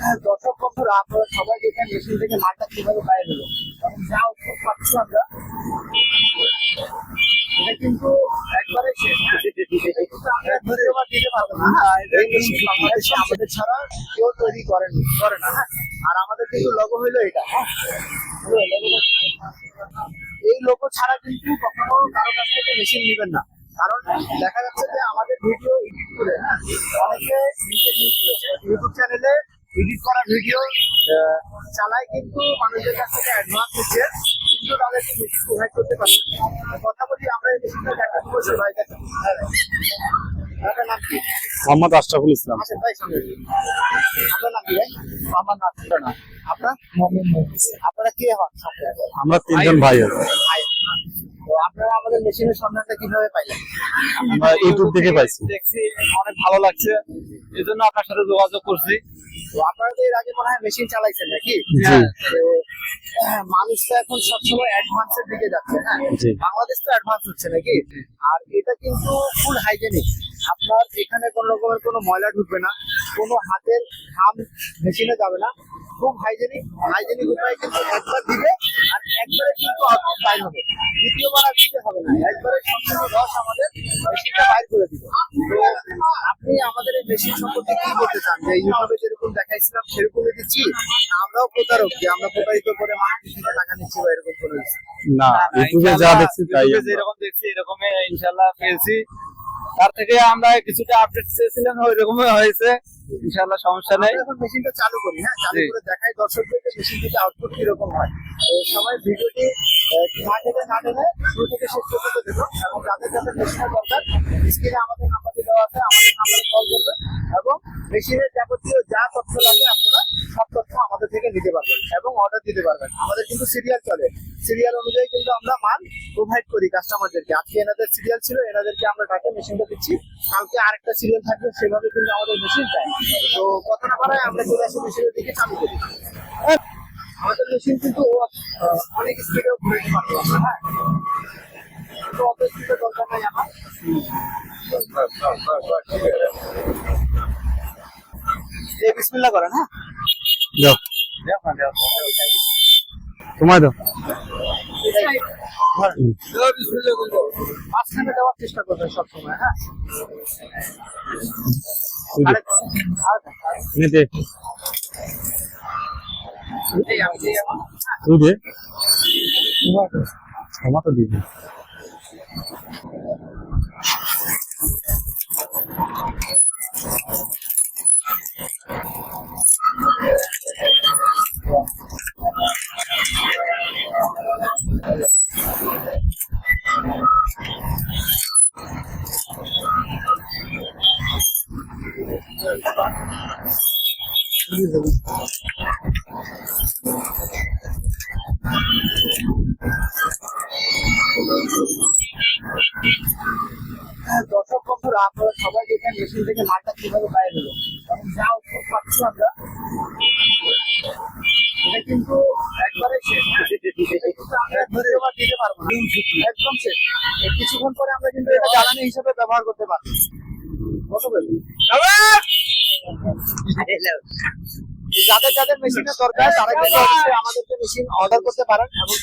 হ্যাঁ, দর্শক বন্ধুরা, আপনারা সবাই দেখেন মেশিন থেকে মালটা কীভাবে বাইরে হলো। যা ওষুধ পাচ্ছি আমরা, এটা কিন্তু পারব না হ্যাঁ, বাংলাদেশে আমাদের ছাড়া কেউ তৈরি করেন করে না হ্যাঁ। আর আমাদের কিন্তু লোগো হইল এটা হ্যাঁ। টা। এই লোগো ছাড়া কিন্তু কখনো কারও কাছ থেকে মেশিন নেবেন না। কারণ দেখা যাচ্ছে যে আমাদের ভিডিও এডিট করে হ্যাঁ অনেকে নিজের ইউটিউব চ্যানেলে এডিট করা ভিডিও চালায় কিন্তু মানুষের কাছ থেকে অ্যাডভান্স দিচ্ছে কিন্তু তাদেরকে মেশিন প্রোভাইড করতে পারছে কথা বলি আমরা এই মেশিনটা দেখা বসে ভাই দেখেন হ্যাঁ ভাই। আপনার নাম কি? মোহাম্মদ আশরাফুল ইসলাম। আচ্ছা আপনার নাম কি ভাই? আমার হন? তিনজন ভাই আপনারা আমাদের মেশিনের সন্ধানটা কীভাবে পাইলেন? আমরা ইউটিউব থেকে পাইছি। দেখছি অনেক ভালো লাগছে। এই জন্য আপনার সাথে যোগাযোগ করছি। তো আপনারা তো এর আগে মনে হয় মেশিন চালাইছেন নাকি? আহ, মানুষ তো এখন সবসময় অ্যাডভান্সের দিকে যাচ্ছে হ্যাঁ। বাংলাদেশ তো অ্যাডভান্স হচ্ছে নাকি? আর এটা কিন্তু ফুল হাইজেনিক আপনার এখানে কোনো রকমের কোনো ময়লা ঢুকবে না কোনো হাতের ঘাম মেশিনে যাবে না। খুব হাইজেনিক হাইজেনিক উপায় কিন্তু একবার দিবে আর একবারে কিন্তু আউটপুট বাইর হবে। দ্বিতীয়বার আর দিতে হবে না। একবারে সম্পূর্ণ রস আমাদের মেশিনটা বাইর করে দিবে। তো আপনি আমাদের এই মেশিন সম্পর্কে কি বলতে চান? যে ইউটিউবে যেরকম দেখাইছিলাম সেরকমই দিচ্ছি? আমরাও প্রতারক যে আমরা প্রতারিত করে মানুষ টাকা নিচ্ছি বা এরকম করে দিচ্ছি না ইউটিউবে যা দেখছি তাই যেরকম দেখছি এরকম ইনশাআল্লাহ পেয়েছি। তার থেকে আমরা কিছুটা আপডেট চেয়েছিলাম ওই রকমই হয়েছে। ইনশাল্লাহ সমস্যা নেই। এখন মেশিনটা চালু করি হ্যাঁ? চালু করে দেখাই দর্শকদেরকে মেশিন থেকে আউটপুট কীরকম হয়। তো সবাই ভিডিওটি না টেনে না টেনে শুরু থেকে শেষ পর্যন্ত দেখুন। এবং যাদের যাদের মেশিনের দরকার স্ক্রিনে আমাদের নাম্বারটি দেওয়া আছে আমাদের নাম্বারে কল করবেন। এবং মেশিনের যাবতীয় যা তথ্য লাগে আপনারা সব তথ্য আমাদের থেকে নিতে পারবেন এবং অর্ডার দিতে পারবেন। আমাদের কিন্তু সিরিয়াল চলে। সিরিয়াল অনুযায়ী কিন্তু আমরা প্রোভাইড করি কাস্টমারদেরকে আজকে এনাদের সিরিয়াল ছিল এনাদেরকে আমরা ডাকে মেশিনটা দিচ্ছি। কালকে আরেকটা সিরিয়াল থাকবে সেভাবে কিন্তু আমাদের মেশিন যায় তো কত না পারায় আমরা চলে আসি মেশিনের দিকে চালু করি হ্যাঁ, আমাদের মেশিন কিন্তু অনেক স্পিডেও ঘুরে পারব আমরা হ্যাঁ? তো অত স্পিডের দরকার নাই আমার। এই বিসমিল্লাহ করেন হ্যাঁ? যাও। তোমায় দাও। মাঝখানে দেওয়ার চেষ্টা করবেন সবসময় হ্যাঁ? তুই দে। আরেক- দর্শক বন্ধুরা, আপনারা সবাই দেখেন, মেশিন থেকে মালটা কীভাবে বাইরে হলো। যা উত্তর পাচ্ছি আমরা, এটা কিন্তু একবারে শেষ। হ্যাঁ। দিতে পারব না। একদম শেষ। কিছুক্ষণ পরে আমরা কিন্তু এটা জ্বালানি হিসেবে ব্যবহার করতে পারব। কত বলবি? যাদের যাদের মেশিনের দরকার তারা কিন্তু অবশ্যই আমাদেরকে মেশিন অর্ডার করতে পারেন এবং